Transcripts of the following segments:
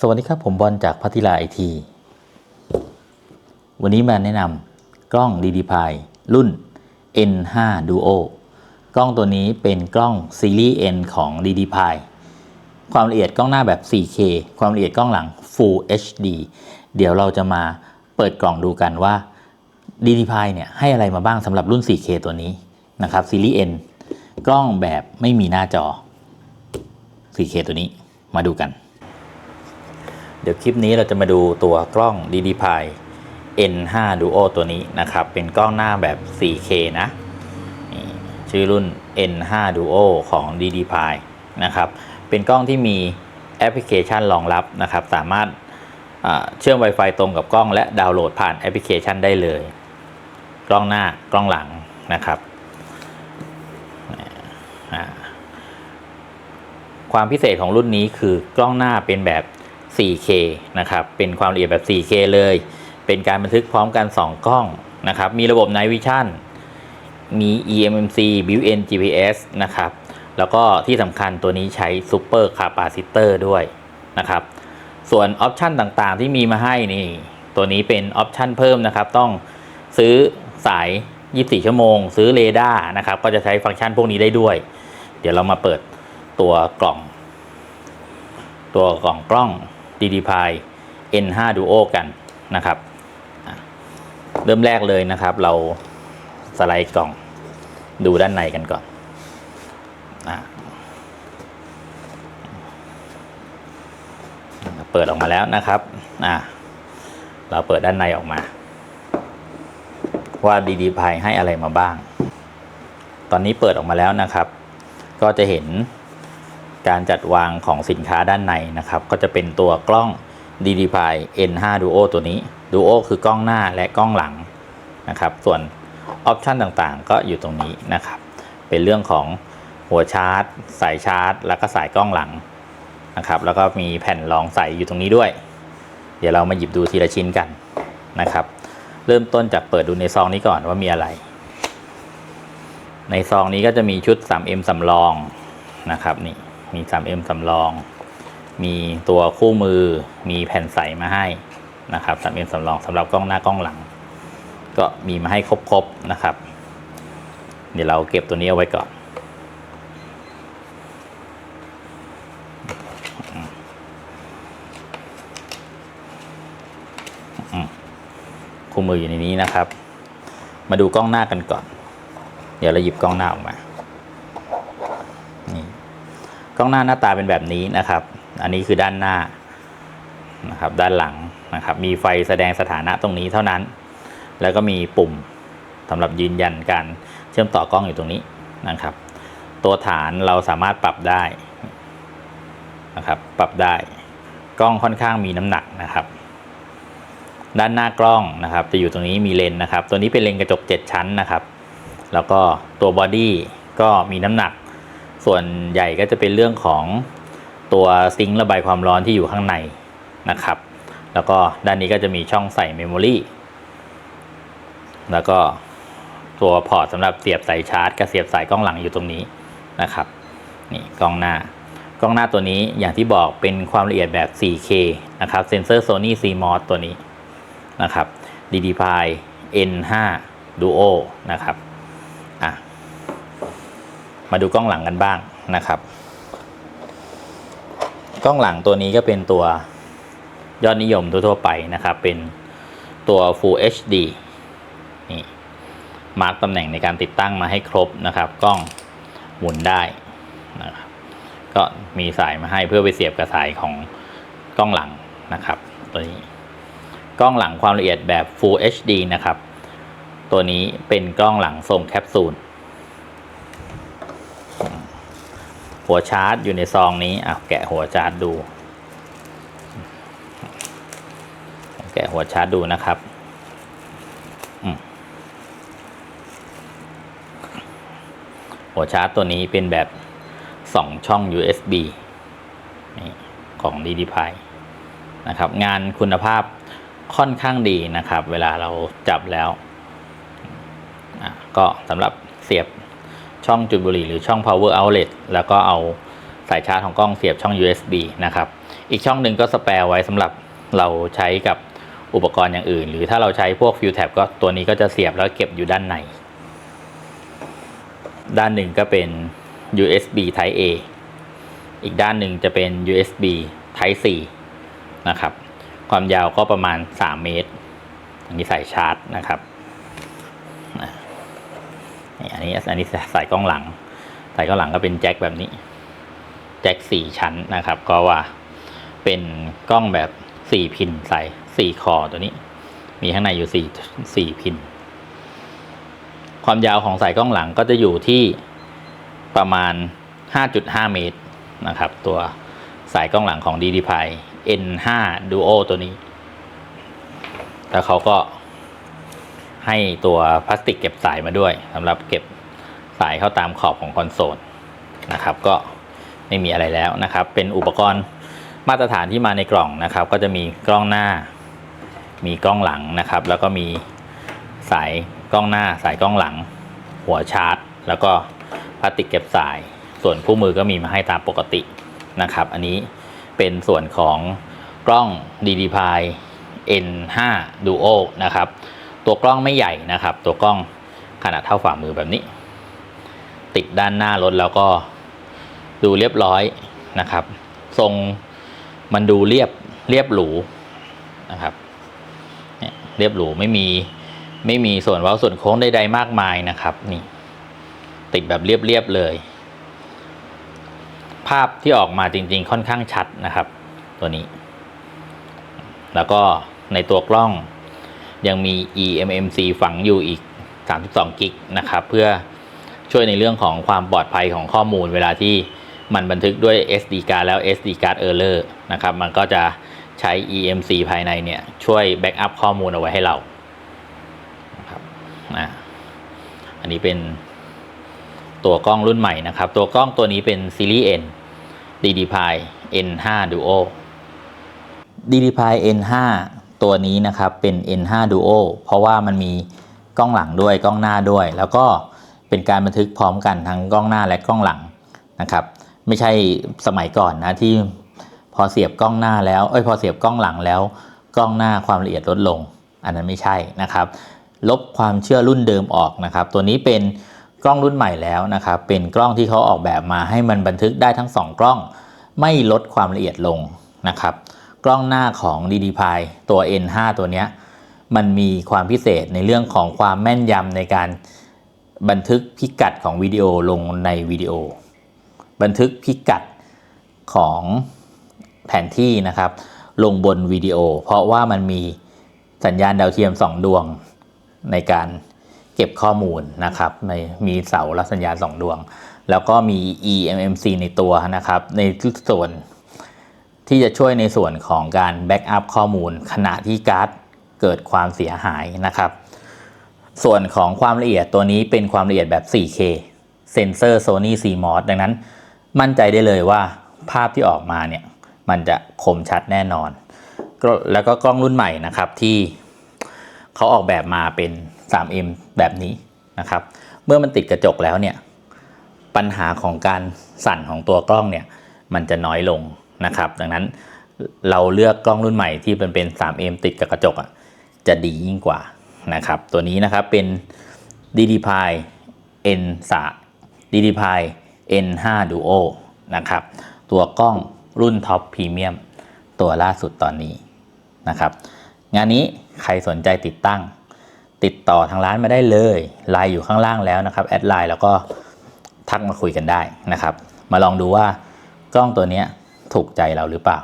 สวัสดีครับ ผมบอลจากพัทิลาไอที วันนี้มาแนะนำกล้อง d d p i รุ่น N5 Duo กล้องตัวนี้เป็นกล้องซีรีส์ N ของ d d p i ความละเอียดกล้องหน้าแบบ 4K ความละเอียดกล้องหลัง Full HD เดี๋ยวเราจะมาเปิดกล่องดูกันว่า d d p i เนี่ยให้อะไรมาบ้างสำหรับรุ่น 4K ตัวนี้นะครับซีรีส์ N กล้องแบบไม่มีหน้าจอ 4K ตัวนี้มาดูกัน ดี๋ยวคลิปนี้เราจะมาดูตัวกล้อง d d p i N5 Duo ตัวนี้นะครับ เป็นกล้องหน้าแบบ 4K นะชื่อรุ่น N5 Duo ของ d d p i นะครับ เป็นกล้องที่มีแอปพลิเคชันรองรับนะครับ สามารถเชื่อม Wi-Fi ตรงกับกล้องและดาวน์โหลดผ่านแอปพลิเคชันได้เลย กล้องหน้ากล้องหลังนะครับความพิเศษของรุ่นนี้คือกล้องหน้าเป็นแบบ 4K นะครับ เป็นความละเอียดแบบ 4K เลย เป็นการบันทึกพร้อมกัน 2 กล้องนะครับ มีระบบ Night Vision มี eMMC Built-in GPS นะครับ แล้วก็ที่สำคัญตัวนี้ใช้ Super Capacitor ด้วยนะครับ ส่วนออปชันต่างๆที่มีมาให้นี่ ตัวนี้เป็นออปชันเพิ่มนะครับ ต้องซื้อสาย 24 ชั่วโมง ซื้อเรดาร์นะครับ ก็จะใช้ฟังก์ชันพวกนี้ได้ด้วย เดี๋ยวเรามาเปิดตัวกล่อง ตัวกล่องกล้อง d d p i N5 Duo กันนะครับ เริ่มแรกเลยนะครับ เราสไลด์กล่องดูด้านในกันก่อนอเปิดออกมาแล้วนะครับเราเปิดด้านในออกมา ว่า d d p i ให้อะไรมาบ้าง ตอนนี้เปิดออกมาแล้วนะครับ ก็จะเห็น การจัดวางของสินค้าด้านในนะครับ ก็จะเป็นตัวกล้อง d d p i N5 Duo ตัวนี้ Duo คือกล้องหน้าและกล้องหลังนะครับ ส่วนออปชันต่างๆ ก็อยู่ตรงนี้นะครับ เป็นเรื่องของหัวชาร์จ สายชาร์จ แล้วก็สายกล้องหลังนะครับ แล้วก็มีแผ่นรองใส่อยู่ตรงนี้ด้วย เดี๋ยวเรามาหยิบดูทีละชิ้นกันนะครับ เริ่มต้นจากเปิดดูในซองนี้ก่อนว่ามีอะไร ในซองนี้ก็จะมีชุด 3M สำรองนะครับนี่ มี 3M สำรอง มีตัวคู่มือ มีแผ่นใสมาให้นะครับ 3M สำรองสำหรับกล้องหน้ากล้องหลัง ก็มีมาให้ครบๆนะครับ เดี๋ยวเราเก็บตัวนี้เอาไว้ก่อน คู่มืออยู่ในนี้นะครับ มาดูกล้องหน้ากันก่อน เดี๋ยวเราหยิบกล้องหน้าออกมา กล้องหน้าหน้าตาเป็นแบบนี้นะครับ อันนี้คือด้านหน้านะครับด้านหลังนะครับ มีไฟแสดงสถานะตรงนี้เท่านั้น แล้วก็มีปุ่มสำหรับยืนยันการเชื่อมต่อกล้องอยู่ตรงนี้นะครับ ตัวฐานเราสามารถปรับได้นะครับ ปรับได้กล้องค่อนข้างมีน้ำหนักนะครับ ด้านหน้ากล้องนะครับ จะอยู่ตรงนี้มีเลนนะครับ ตัวนี้เป็นเลนกระจก 7 ชั้นนะครับ แล้วก็ตัวบอดี้ก็มีน้ำหนัก ส่วนใหญ่ก็จะเป็นเรื่องของตัวซิงค์ระบายความร้อนที่อยู่ข้างในนะครับ แล้วก็ด้านนี้ก็จะมีช่องใส่เมมโมรีแล้วก็ตัวพอร์ตสำหรับเสียบสายชาร์จกับเสียบสายกล้องหลังอยู่ตรงนี้นะครับนี่กล้องหน้ากล้องหน้าตัวนี้อย่างที่บอกเป็นความละเอียดแบบ 4K นะครับเซนเซอร์ Sony CMOS ตัวนี้นะครับ d d p i N5 Duo นะครับ มาดูกล้องหลังกันบ้างนะครับ กล้องหลังตัวนี้ก็เป็นตัวยอดนิยมทั่วๆไปนะครับ เป็นตัว Full HD นี่มาร์กตำแหน่งในการติดตั้งมาให้ครบนะครับ กล้องหมุนได้นะครับก็มีสายมาให้เพื่อไปเสียบกับสายของกล้องหลังนะครับตัวนี้กล้องหลังความละเอียดแบบ Full HD นะครับ ตัวนี้เป็นกล้องหลังทรงแคปซูล หัวชาร์จอยู่ในซองนี้อะแกะหัวชาร์จดู แกะหัวชาร์จดูนะครับหัวชาร์จตัวนี้เป็นแบบสองช่อง USB นี่ของ d d p i นะครับ งานคุณภาพค่อนข้างดีนะครับ เวลาเราจับแล้ว ก็สำหรับเสียบ ช่องจุดบุหรี่หรือช่อง power outlet แล้วก็เอาสายชาร์จของกล้องเสียบช่อง USB นะครับ อีกช่องหนึ่งก็สแปร์ไว้สำหรับเราใช้กับอุปกรณ์อย่างอื่น หรือถ้าเราใช้พวกฟิวแท็บก็ตัวนี้ก็จะเสียบแล้วเก็บอยู่ด้านใน ด้านหนึ่งก็เป็น USB Type A อีกด้านหนึ่งจะเป็น USB Type C นะครับ ความยาวก็ประมาณ 3 เมตรอันนี้ใส่ชาร์จนะครับ อันนี้อันนี้ใส่กล้องหลัง ใส่กล้องหลังก็เป็นแจ็คแบบนี้ แจ็คสี่ชั้นนะครับ ก็ว่าเป็นกล้องแบบสี่พินใส่สี่คอตัวนี้ มีข้างในอยู่สี่สี่พิน ความยาวของสายกล้องหลังก็จะอยู่ที่ประมาณ 5.5 เมตรนะครับ ตัวสายกล้องหลังของ d d p i N5 Duo ตัวนี้ แล้วเขาก็ ให้ตัวพลาสติกเก็บสายมาด้วยสำหรับเก็บสายเข้าตามขอบของคอนโซลนะครับ ก็ไม่มีอะไรแล้วนะครับ เป็นอุปกรณ์มาตรฐานที่มาในกล่องนะครับ ก็จะมีกล้องหน้า มีกล้องหลังนะครับ แล้วก็มีสายกล้องหน้า สายกล้องหลัง หัวชาร์จ แล้วก็พลาสติกเก็บสาย ส่วนคู่มือก็มีมาให้ตามปกตินะครับ อันนี้เป็นส่วนของกล้อง d d p i N5 Duo นะครับ ตัวกล้องไม่ใหญ่นะครับ ตัวกล้องขนาดเท่าฝ่ามือแบบนี้ ติดด้านหน้ารถแล้วก็ดูเรียบร้อยนะครับ ทรงมันดูเรียบเรียบหรูนะครับเรียบหรูไม่มีไม่มีส่วนเว้าส่วนโค้งใดๆมากมายนะครับนี่ ติดแบบเรียบๆเลย ภาพที่ออกมาจริงๆค่อนข้างชัดนะครับ ตัวนี้ แล้วก็ในตัวกล้อง ยังมี eMMC ฝังอยู่อีก 32 กิกนะครับ เพื่อช่วยในเรื่องของความปลอดภัยของข้อมูล เวลาที่มันบันทึกด้วย SD card แล้ว SD card error นะครับ มันก็จะใช้ eMC ภายในเนี่ยช่วยแบ็กอัพข้อมูลเอาไว้ให้เรานะครับนะอันนี้เป็นตัวกล้องรุ่นใหม่นะครับ ตัวกล้องตัวนี้เป็นซีรีส์ N DDPI N5 Duo DDPI N5 ตัวนี้นะครับเป็น N5 Duo เพราะว่ามันมีกล้องหลังด้วยกล้องหน้าด้วย แล้วก็เป็นการบันทึกพร้อมกันทั้งกล้องหน้าและกล้องหลังนะครับ ไม่ใช่สมัยก่อนนะที่พอเสียบกล้องหน้าแล้วเอ้ยพอเสียบกล้องหลังแล้ว กล้องหน้าความละเอียดลดลง อันนั้นไม่ใช่นะครับ ลบความเชื่อรุ่นเดิมออกนะครับ ตัวนี้เป็นกล้องรุ่นใหม่แล้วนะครับ เป็นกล้องที่เขาออกแบบมาให้มันบันทึกได้ทั้ง 2 กล้อง ไม่ลดความละเอียดลงนะครับ กล้องหน้าของ DDPI ตัว N5 ตัวเนี้ยมันมีความพิเศษในเรื่องของความแม่นยำในการบันทึกพิกัดของวิดีโอลงในวิดีโอ บันทึกพิกัดของแผนที่นะครับ ลงบนวิดีโอ เพราะว่ามันมีสัญญาณดาวเทียม 2 ดวงในการเก็บข้อมูลนะครับในมีเสารับสัญญาณ 2 ดวง แล้วก็มี eMMC ในตัวนะครับ ในส่วน ที่จะช่วยในส่วนของการแบ็กอัพข้อมูล ขณะที่การ์ดเกิดความเสียหายนะครับ ส่วนของความละเอียดตัวนี้เป็นความละเอียดแบบ 4K เซนเซอร์ Sony CMOS ดังนั้น มั่นใจได้เลยว่าภาพที่ออกมาเนี่ย มันจะคมชัดแน่นอน แล้วก็กล้องรุ่นใหม่นะครับที่เขาออกแบบมาเป็น 3M แบบนี้นะครับ เมื่อมันติดกระจกแล้วเนี่ย ปัญหาของการสั่นของตัวกล้องเนี่ย มันจะน้อยลง นะครับ ดังนั้นเราเลือกกล้องรุ่นใหม่ที่เป็นเป็น 3M ติดกับกระจกอะจะดียิ่งกว่านะครับ ตัวนี้นะครับเป็น DDPI N3 DDPI N5 Duo นะครับ ตัวกล้องรุ่นท็อปพรีเมียมตัวล่าสุดตอนนี้นะครับ งานนี้ใครสนใจติดตั้ง ติดต่อทางร้านมาได้เลยไลน์อยู่ข้างล่างแล้วนะครับแอดไลน์แล้วก็ทักมาคุยกันได้นะครับ มาลองดูว่ากล้องตัวนี้ ถูกใจเราหรือเปล่า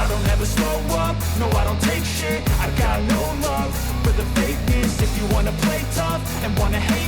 I don't ever slow up, no I don't take shit I got no love for the fakeness If you wanna play tough and wanna hate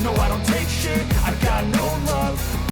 No, I don't